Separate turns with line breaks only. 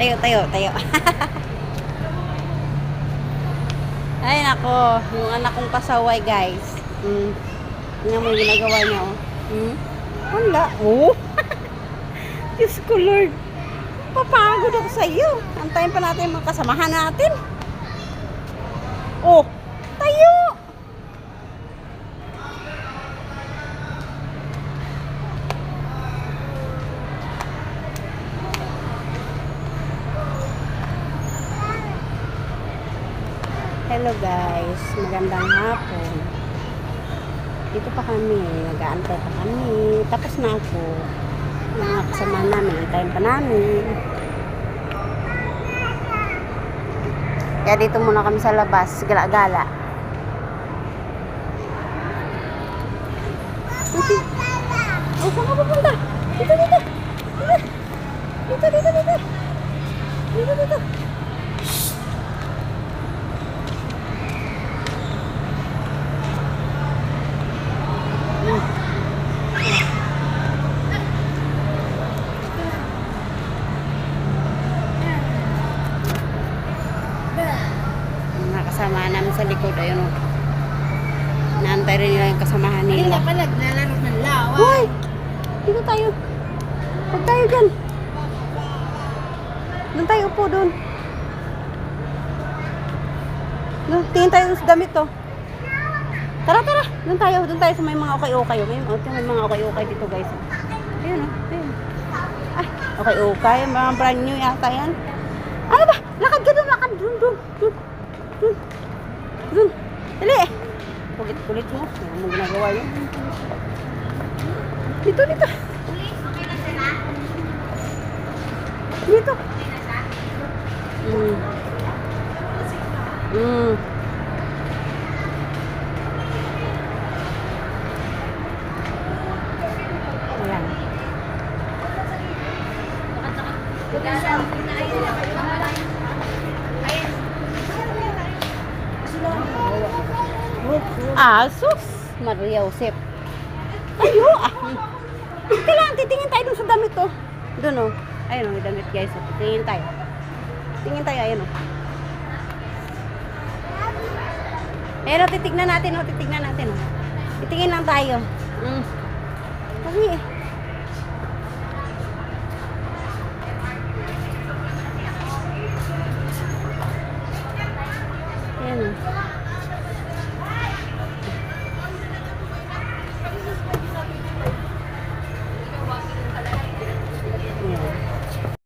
Tayo, tayo, tayo. Ay, nako. Yung anak kong pasaway, guys. Mm. Tingnan mo ginagawa niya, oh. Hmm? Wala. Oh. Diyos ko, Lord. Papagod ako sa iyo. Antayin pa natin mga kasamahan natin. Oh, tayo. Hello guys, magandang hapon. Dito pa kami, nag-aantay pa kami. Tapos na ako. Mga kasama namin, antayin pa namin. Kaya dito muna kami sa labas, gala-gala. Oh, saan ka pupunta? Dito, dito. Dito, dito, dito. Dito, dito. dito. Yung mga kasama namin sa likod, ayun o. Naantay rin nila yung kasamahan nila.
pa naglalaro ng lawa.
Hoy! Dito tayo. Huwag tayo dyan. Doon tayo upo doon. Doon, tingin tayo sa damit to. Tara, tara. Doon tayo. Doon tayo sa may mga okay-okay. May, oh, may mga okay-okay dito guys. Ayun o. Ayun. Ay, okay-okay. Mga brand new yata yan. Ano ba? Lakad ka doon. Lakad. Doon, doon. Doon. Doon. Doon. Dali. Kulit-kulit mo. Ano mo ginagawa yun? Dito, dito. Dito. Mm. Mm. Ayan. Asos, Maria Josep. Ayo, ah. Kailangan titingin tayo dun sa damit to. Doon oh. Ayun oh, oh damit guys. Oh, Tingin tayo. Tingin tayo, ayun oh. Pero titignan natin oh, titignan natin oh. Titingin lang tayo. Mm. Kasi eh. Ayan. Oh.